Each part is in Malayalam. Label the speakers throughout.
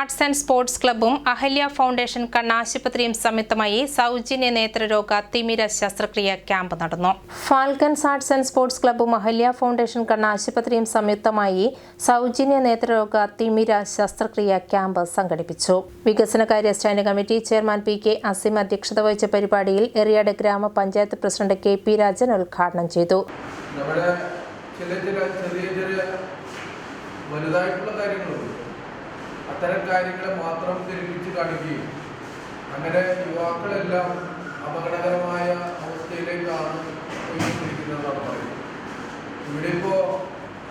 Speaker 1: ആർട്സ് ആൻഡ് സ്പോർട്സ് ക്ലബ്ബും അഹല്യ ഫൗണ്ടേഷൻ കണ്ണാശുപത്രിയും സംയുക്തമായി സൗജന്യ നേത്രരോഗ തിമിര ശസ്ത്രക്രിയ ക്യാമ്പ് നടന്നു. ഫാൽക്കൻസ് ആർട്സ് ആൻഡ് സ്പോർട്സ് ക്ലബ്ബും അഹല്യ ഫൗണ്ടേഷൻ കണ്ണാശുപത്രിയും സംയുക്തമായി സൗജന്യ നേത്രരോഗ തിമിര ശസ്ത്രക്രിയ ക്യാമ്പ് സംഘടിപ്പിച്ചു. വികസനകാര്യ standing committee chairman P K Asim അധ്യക്ഷത വഹിച്ച പരിപാടിയിൽ എറിയാട് ഗ്രാമപഞ്ചായത്ത് പ്രസിഡന്റ് കെ പി രാജൻ ഉദ്ഘാടനം ചെയ്തു.
Speaker 2: വലുതായിട്ടുള്ള കാര്യങ്ങളുണ്ട് അത്തരം കാര്യങ്ങളെ മാത്രം ധരിപ്പിച്ച് കാണിക്കുകയും അങ്ങനെ യുവാക്കളെല്ലാം അപകടകരമായ അവസ്ഥയിലേക്കാണ് പോയിക്കൊണ്ടിരിക്കുന്നതെന്നാണ് പറയുന്നത്. ഇവിടെ ഇപ്പോൾ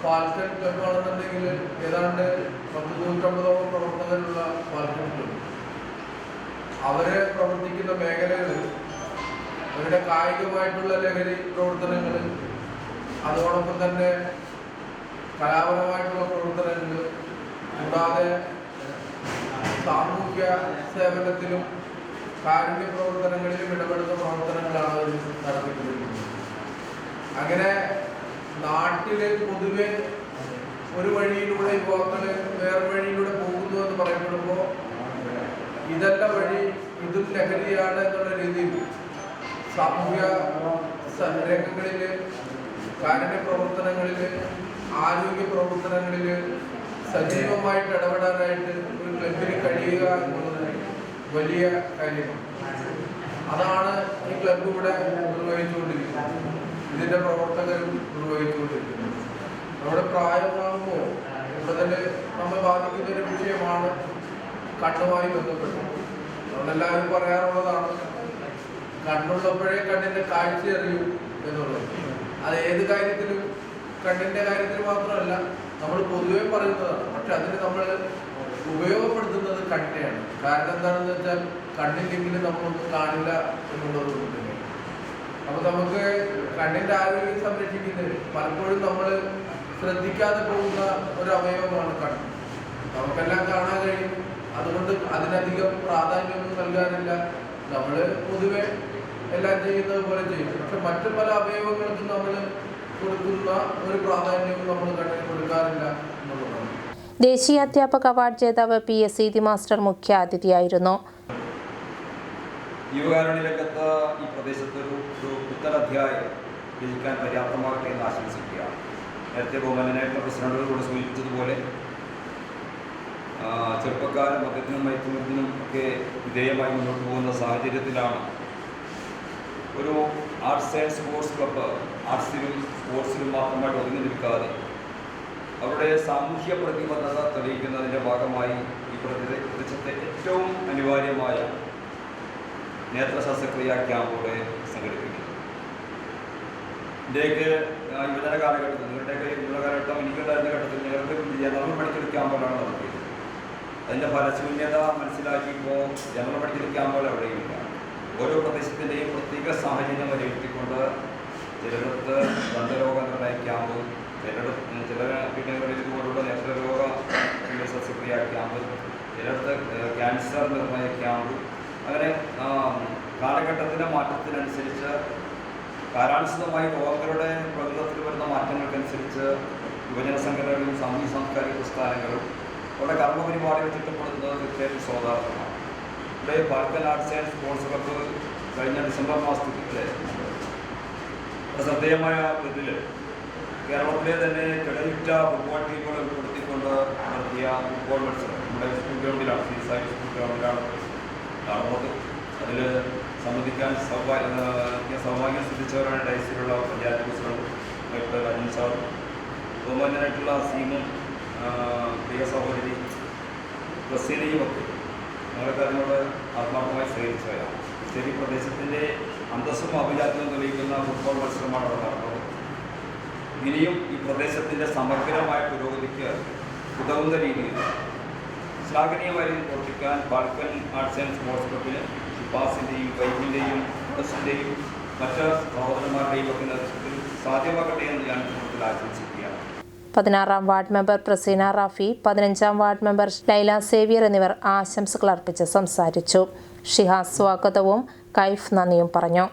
Speaker 2: ഫാൽക്കൺ ക്ലബ് ആണെന്നുണ്ടെങ്കിൽ ഏതാണ്ട് പത്ത് നൂറ്റമ്പതോളം പ്രവർത്തകരുള്ള ഫാൽക്കൺ ക്ലബ്. അവരെ പ്രവർത്തിക്കുന്ന മേഖലകൾ അവരുടെ കായികമായിട്ടുള്ള ലഹരി പ്രവർത്തനങ്ങൾ അതോടൊപ്പം തന്നെ കലാപരമായിട്ടുള്ള പ്രവർത്തനങ്ങൾ കൂടാതെ സാമൂഹ്യ സേവനത്തിലും കാരുണ്യ പ്രവർത്തനങ്ങളിലും ഇടപെടുന്ന പ്രവർത്തനങ്ങളാണ് അവർ നടത്തിക്കൊണ്ടിരിക്കുന്നത്. അങ്ങനെ നാട്ടിൽ പൊതുവെ ഒരു വഴിയിലൂടെ യുവാക്കൾ വേറെ വഴിയിലൂടെ പോകുന്നു എന്ന് പറയപ്പെടുമ്പോൾ ഇതല്ല വഴി ഇതും ലഹരിയാണ് എന്നുള്ള രീതിയിൽ സാമൂഹ്യ രംഗങ്ങളിൽ കാരുണ്യ പ്രവർത്തനങ്ങളിൽ ആരോഗ്യ പ്രവർത്തനങ്ങളിൽ സജീവമായിട്ട് ഇടപെടാനായിട്ട് ഒരു എന്നുള്ളത് വലിയ കാര്യമാണ്. അതാണ് ഈ ക്ലബ് ഇവിടെ നിർവഹിച്ചുകൊണ്ടിരിക്കുന്നത്. ഇതിന്റെ പ്രവർത്തകരും നിർവഹിച്ചുകൊണ്ടിരിക്കുന്നത്. നമ്മുടെ പ്രായമാകുമ്പോൾ കൂടുതൽ നമ്മൾ ബാധിക്കുന്ന ഒരു വിഷയമാണ് കണ്ണുമായി ബന്ധപ്പെട്ടത്. നമ്മളെല്ലാവരും പറയാറുള്ളതാണ് കണ്ണുള്ളപ്പോഴേ കണ്ണിന്റെ കാഴ്ച അറിയൂ എന്നുള്ളത്. അത് ഏത് കാര്യത്തിലും കണ്ണിന്റെ കാര്യത്തിൽ മാത്രമല്ല നമ്മൾ പൊതുവേ പറയുന്നതാണ്. പക്ഷെ അതിന് നമ്മൾ ഉപയോഗപ്പെടുത്തുന്നത് കണ്ണിനെയാണ് കാരണം എന്താണെന്ന് വെച്ചാൽ കണ്ണില്ലെങ്കിൽ നമ്മളൊന്നും കാണില്ല എന്നുള്ളത് കൊണ്ടുതന്നെ അപ്പൊ നമുക്ക് കണ്ണിന്റെ ആരോഗ്യം സംരക്ഷിക്കുന്നത് പലപ്പോഴും നമ്മൾ ശ്രദ്ധിക്കാതെ പോകുന്ന ഒരു അവയവമാണ് കണ്ണ്. നമുക്കെല്ലാം കാണാൻ കഴിയും. അതുകൊണ്ട് അതിനധികം പ്രാധാന്യമൊന്നും നൽകാനില്ല നമ്മൾ പൊതുവെ എല്ലാം ചെയ്യുന്നത് പോലെ ചെയ്യും. പക്ഷെ മറ്റു പല അവയവങ്ങൾക്കും നമ്മൾ കൊടുക്കുന്ന ഒരു പ്രാധാന്യവും നമ്മൾ കണ്ണിന് കൊടുക്കാറില്ല എന്നുള്ളതാണ്.
Speaker 1: ദേശീയ അധ്യാപക അവാർഡ് ജേതാവ് പി എസ് സീതി മാസ്റ്റർ
Speaker 3: എന്ന് ആശംസിക്കുകയാണ്. നേരത്തെ ബഹുമാനായിട്ടുള്ള പ്രസിഡന്റുകളോട് സൂചിപ്പിച്ചതുപോലെ ചെറുപ്പക്കാരും മദ്യത്തിനും മയക്കുമരുന്നിനും ഒക്കെ വിധേയമായി മുന്നോട്ട് പോകുന്ന സാഹചര്യത്തിലാണ് ഒരു ആർട്സ് ആൻഡ് സ്പോർട്സ് ക്ലബ്ബ് ആർട്സിലും സ്പോർട്സിലും മാത്രമായിട്ട് ഒതുങ്ങി നിൽക്കാതെ അവരുടെ സാമൂഹ്യ പ്രതിബദ്ധത തെളിയിക്കുന്നതിന്റെ ഭാഗമായി ഈ പ്രദേശ- പ്രദേശത്തെ ഏറ്റവും അനിവാര്യമായ നേത്ര ശസ്ത്രക്രിയ ക്യാമ്പുകൾ സംഘടിപ്പിക്കുന്നു. ഇതിലേക്ക് യുവജന കാലഘട്ടത്തിൽ നിങ്ങളുടെയൊക്കെ യുവജന കാലഘട്ടം എനിക്കുണ്ടായിരുന്ന ഘട്ടത്തിൽ നേരത്തെ ജനറൽ മെഡിക്കൽ ക്യാമ്പുകളാണ് നടത്തിയത്. അതിന്റെ ഫലശൂന്യത മനസ്സിലാക്കിയപ്പോൾ ജനറൽ മെഡിക്കൽ ക്യാമ്പുകൾ എവിടെയുമില്ല ഓരോ പ്രദേശത്തിന്റെയും പ്രത്യേക സാഹചര്യം വിലയിരുത്തിക്കൊണ്ട് ചിലയിടത്ത് ദന്തരോഗ നിർണയ ക്യാമ്പ് ചിലയിടത്ത് ചില പീഠങ്ങളിൽ കൂടുതൽ നേത്രരോഗ ശസ്ത്രക്രിയ ക്യാമ്പ് ചിലയിടത്ത് ക്യാൻസർ നിർണയ ക്യാമ്പ് അങ്ങനെ കാലഘട്ടത്തിന്റെ മാറ്റത്തിനനുസരിച്ച് കാലാനുസൃതമായി രോഗങ്ങളുടെ പ്രകൃതത്തിൽ വരുന്ന മാറ്റങ്ങൾക്കനുസരിച്ച് യുവജന സംഘടനകളും സാമൂഹ്യ സാംസ്കാരിക പ്രസ്ഥാനങ്ങളും അവരുടെ കർമ്മപരിപാടികൾ ചിട്ടപ്പെടുന്നത് തീർച്ചയായിട്ടും സ്വാഗതാർഹമാണ് ഇവിടെ Balkan arts and sports club കഴിഞ്ഞ ഡിസംബർ മാസത്തിൽ ശ്രദ്ധേയമായ ഇതിൽ കേരളത്തിലെ തന്നെ കിടവിറ്റ ഫുട്ബോൾ ടീമുകൾ ഉൾപ്പെടുത്തിക്കൊണ്ട് നടത്തിയ ഫുട്ബോൾ മത്സരം. നമ്മുടെ സ്കൂൾ ഗ്രൗണ്ടിലാണ് സീസായി സ്കൂൾ ഗ്രൗണ്ടിലാണ് നടന്നത് അതിൽ സംബന്ധിക്കാൻ സൗഭാഗ്യ സൗഭാഗ്യം സിദ്ധിച്ചവരാണ് ഡൈസിലുള്ള panchayat president doctor Ajin sir ബഹുമാനായിട്ടുള്ള സീമും പ്രിയ സഹോദരി ബസീനയും ഒക്കെ ഞങ്ങൾക്ക് അതിനോട് ആത്മാർത്ഥമായി സ്വീകരിച്ചവരാണ് ശരി പ്രദേശത്തിന്റെ അന്തസ്സും അഭിജാത്യവും തെളിയിക്കുന്ന ഫുട്ബോൾ മത്സരമാണ് അവിടെ നടന്നത് ഇനിയും ഈ പ്രദേശത്തിന്റെ സമഗ്രമായ പുരോഗതിക്ക് ഉതകുന്ന രീതിയിൽ ശ്ലാഘനീയമായ പ്രവർത്തിക്കാൻ ബാൽക്കൻ ആർട്സ് ആൻഡ് സ്പോർട്സ് ക്ലബിന് ഷിപ്പാസിന്റെയും വൈഫിന്റെയും ബസ്സിന്റെയും മറ്റ് സഹോദരന്മാരുടെയും ഒക്കെ നേതൃത്വത്തിൽ സാധ്യമാകട്ടെ എന്ന് ഞാൻ കൂടുതൽ ആശംസിക്കുകയാണ്.
Speaker 1: പതിനാറാം വാർഡ് മെമ്പർ പ്രസീന റാഫി പതിനഞ്ചാം വാർഡ് മെമ്പർ ലൈല സേവിയർ എന്നിവർ ആശംസകൾ അർപ്പിച്ച് സംസാരിച്ചു. ഷിഹാസ് സ്വാഗതവും കൈഫ് നന്ദിയും പറഞ്ഞു.